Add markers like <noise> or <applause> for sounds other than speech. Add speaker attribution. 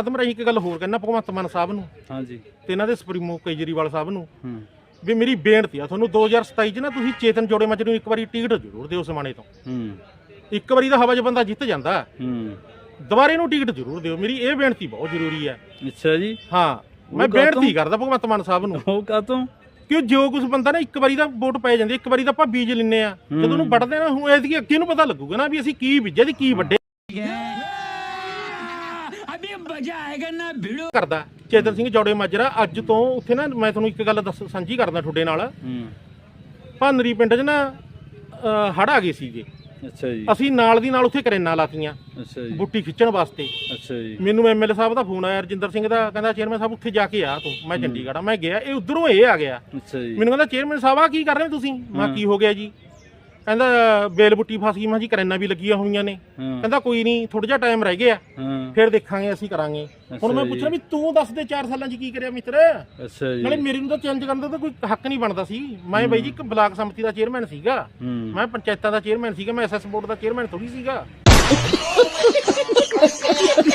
Speaker 1: ਆਦਮ ਰਹੀ ਇੱਕ ਗੱਲ ਹੋਰ ਕਹਿਣਾ ਭਗਵੰਤ ਮਾਨ ਸਾਹਿਬ ਨੂੰ।
Speaker 2: ਹਾਂਜੀ।
Speaker 1: ਤੇ ਇਹਨਾਂ ਦੇ ਸੁਪਰੀਮੋ ਕੇਜਰੀਵਾਲ ਸਾਹਿਬ ਨੂੰ।
Speaker 2: ਹੂੰ।
Speaker 1: ਵੀ ਮੇਰੀ ਬੇਨਤੀ ਆ ਤੁਹਾਨੂੰ 2027 ਚ ਨਾ ਤੁਸੀਂ ਚੇਤਨ ਜੋੜੇ ਮੱਝ ਨੂੰ ਇੱਕ ਵਾਰੀ ਟਿਕਟ ਜ਼ਰੂਰ ਦਿਓ ਸਮਾਣੇ ਤੋਂ।
Speaker 2: ਹੂੰ।
Speaker 1: ਇੱਕ ਵਾਰੀ ਤਾਂ ਹਵਾ 'ਚ ਬੰਦਾ ਜਿੱਤ ਜਾਂਦਾ।
Speaker 2: ਹੂੰ।
Speaker 1: ਦੁਬਾਰੇ ਨੂੰ ਟਿਕਟ ਜ਼ਰੂਰ ਦਿਓ। ਮੇਰੀ ਇਹ ਬੇਨਤੀ ਬਹੁਤ ਜ਼ਰੂਰੀ ਹੈ।
Speaker 2: ਅੱਛਾ ਜੀ।
Speaker 1: ਹਾਂ ਮੈਂ? ਬੇਨਤੀ ਕਰਦਾ ਭਗਵੰਤ ਮਾਨ ਸਾਹਿਬ ਨੂੰ।
Speaker 2: ਉਹ ਕਾਤੋਂ
Speaker 1: ਕਿ ਜੋ ਕੁਝ ਬੰਦਾ ਨਾ ਇੱਕ ਵਾਰੀ ਦਾ ਵੋਟ ਪੈ ਜਾਂਦੀ ਇੱਕ ਵਾਰੀ ਤਾਂ ਆਪਾਂ ਬੀਜ ਲੈਨੇ ਆ ਜਦੋਂ ਉਹਨੂੰ ਵੱਢਦੇ ਨਾ ਹੁਣ ਐਤਕੀ ਅੱਗੇ ਨੂੰ ਪਤਾ ਲੱਗੂਗਾ ਨਾ ਵੀ ਅਸੀਂ ਕੀ ਬੀਜਿਆ ਤੇ ਕੀ ਵੱਡੇ ਚੇਤਨ ਸਿੰਘ ਜੋੜੇ ਮਾਜਰਾ ਅੱਜ ਤੋਂ ਉੱਥੇ ਨਾ ਮੈਂ ਤੁਹਾਨੂੰ ਇੱਕ ਗੱਲ ਸਾਂਝੀ ਕਰਦਾ ਤੁਹਾਡੇ ਨਾਲ। ਭਾਨਰੀ ਪਿੰਡ 'ਚ ਨਾ ਹੜ ਆ ਗਏ ਸੀਗੇ।
Speaker 2: ਅੱਛਾ ਜੀ।
Speaker 1: ਅਸੀਂ ਨਾਲ ਦੀ ਨਾਲ ਉੱਥੇ ਕਰੇਨਾ ਲਾਤੀਆਂ।
Speaker 2: ਅੱਛਾ ਜੀ।
Speaker 1: ਬੁੱਟੀ ਖਿੱਚਣ ਵਾਸਤੇ।
Speaker 2: ਅੱਛਾ ਜੀ।
Speaker 1: ਮੈਨੂੰ ਐਮਐਲਏ ਸਾਹਿਬ ਦਾ ਫੋਨ ਆਇਆ ਰਜਿੰਦਰ ਸਿੰਘ ਦਾ ਕਹਿੰਦਾ ਚੇਅਰਮੈਨ ਸਾਹਿਬ ਉੱਥੇ ਜਾ ਕੇ ਆ ਤੂੰ। ਮੈਂ ਚੰਡੀਗੜ੍ਹ ਮੈਂ ਗਿਆ ਇਹ ਉਧਰੋਂ ਇਹ ਆ ਗਿਆ।
Speaker 2: ਅੱਛਾ ਜੀ।
Speaker 1: ਮੈਨੂੰ ਕਹਿੰਦਾ ਚੇਅਰਮੈਨ ਸਾਹਿਬ ਆ ਕੀ ਕਰ ਰਹੇ ਤੁਸੀਂ? ਮੈਂ ਕੀ ਹੋ ਗਿਆ ਜੀ? ਕਹਿੰਦਾ ਬੇਲ ਬੁੱਟੀ ਫਸ ਗਈ ਮੈਂ ਜੀ ਕਰੇਨਾ ਵੀ ਲੱਗੀਆਂ ਹੋਈਆਂ ਨੇ।
Speaker 2: ਹਾਂ।
Speaker 1: ਕਹਿੰਦਾ ਕੋਈ ਨਹੀਂ ਥੋੜਾ ਜਿਹਾ ਟਾਈਮ ਰਹਿ ਗਿਆ।
Speaker 2: ਹਾਂ।
Speaker 1: ਫਿਰ ਦੇਖਾਂਗੇ ਅਸੀਂ ਕਰਾਂਗੇ। ਹੁਣ ਮੈਂ। ਪੁੱਛਣਾ ਵੀ ਤੂੰ ਦੱਸ ਦੇ 4 ਸਾਲਾਂ 'ਚ ਕੀ ਕਰਿਆ ਮਿੱਤਰ?
Speaker 2: ਅੱਛਾ ਜੀ।
Speaker 1: ਨਾਲੇ ਮੇਰੇ ਨੂੰ ਤਾਂ ਚੇਂਜ ਕਰਨ ਦਾ ਤਾਂ ਕੋਈ ਹੱਕ ਨਹੀਂ ਬਣਦਾ ਸੀ। ਮੈਂ ਬਾਈ ਜੀ ਇੱਕ ਬਲਾਕ ਸੰਮਤੀ ਦਾ ਚੇਅਰਮੈਨ ਸੀਗਾ। ਮੈਂ ਪੰਚਾਇਤਾਂ ਦਾ ਚੇਅਰਮੈਨ ਸੀਗਾ ਮੈਂ ਐਸਐਸ ਬੋਰਡ ਦਾ ਚੇਅਰਮੈਨ ਥੋੜੀ ਸੀਗਾ। <laughs>